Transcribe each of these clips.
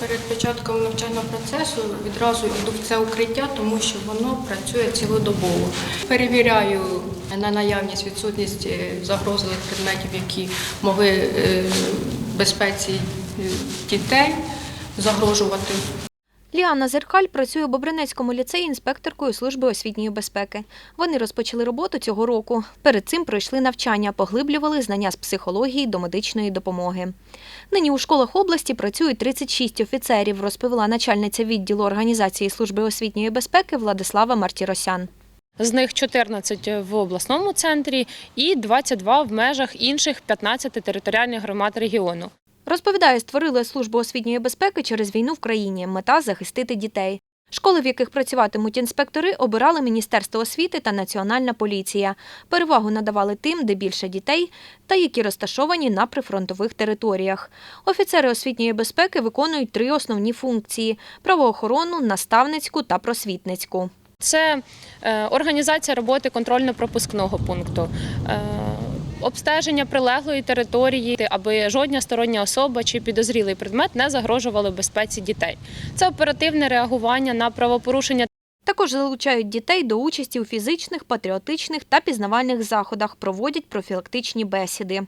Перед початком навчального процесу відразу йду в це укриття, тому що воно працює цілодобово. Перевіряю на наявність, відсутність е, загрозливих предметів, які могли е, безпеці е, дітей загрожувати. Ліана Зеркаль працює у Бобринецькому ліцеї інспекторкою служби освітньої безпеки. Вони розпочали роботу цього року. Перед цим пройшли навчання, поглиблювали знання з психології до медичної допомоги. Нині у школах області працюють 36 офіцерів, розповіла начальниця відділу організації служби освітньої безпеки Владислава Мартіросян. З них 14 в обласному центрі і 22 в межах інших 15 територіальних громад регіону. Розповідає, створили службу освітньої безпеки через війну в країні. Мета захистити дітей. Школи, в яких працюватимуть інспектори, обирали Міністерство освіти та Національна поліція. Перевагу надавали тим, де більше дітей та які розташовані на прифронтових територіях. Офіцери освітньої безпеки виконують три основні функції: правоохоронну, наставницьку та просвітницьку. Це е, організація роботи контрольно-пропускного пункту. Обстеження прилеглої території, аби жодна стороння особа чи підозрілий предмет не загрожували безпеці дітей. Це оперативне реагування на правопорушення Також залучають дітей до участі у фізичних, патріотичних та пізнавальних заходах, проводять профілактичні бесіди.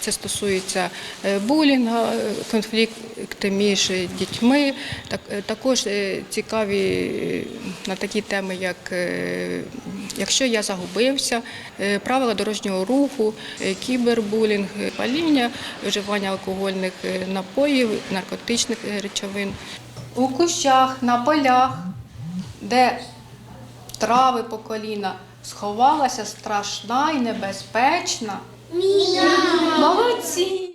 Це стосується е, булінгу, е, конфлікти між дітьми. Е, також цікаві на такі теми, як якщо я загубився, правила дорожнього руху, кібербулінг, паління, вживання алкогольних напоїв, наркотичних речовин. У кущах, на полях, де трави по коліна, сховалася страшна і небезпечна. Молодці!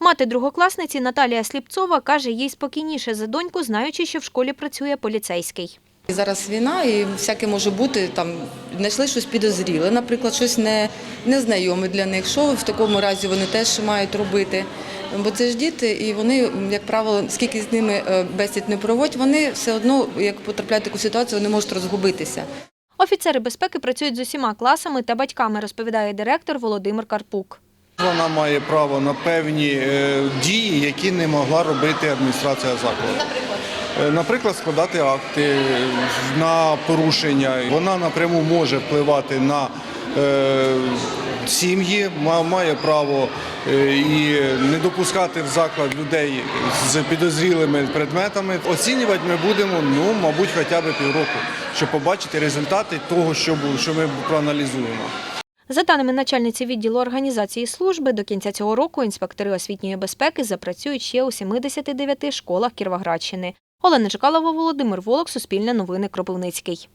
Мати другокласниці Наталія Сліпцова каже, їй спокійніше за доньку, знаючи, що в школі працює поліцейський. Зараз війна, і всяке може бути там. Знайшли щось підозріле, наприклад, щось не, незнайоме для них. Що в такому разі вони теж мають робити? Бо це ж діти, і вони, як правило, скільки з ними е, бесід не проводять, вони все одно, як потрапляють в таку ситуацію, вони можуть розгубитися. Офіцери безпеки працюють з усіма класами та батьками, розповідає директор Володимир Карпук. Вона має право на певні е, дії, які не могла робити адміністрація закладу. Наприклад, наприклад, складати акти е, на порушення. Вона напряму може впливати на е, сім'ї, ма- має право е, і не допускати в заклад людей з підозрілими предметами. Оцінювати ми будемо, ну, мабуть, хоча б півроку, щоб побачити результати того, що, ми проаналізуємо. За даними начальниці відділу організації служби, до кінця цього року інспектори освітньої безпеки запрацюють ще у 79 школах Кіровоградщини. Олена Чекалова, Володимир Волок, Суспільне новини Кропивницький.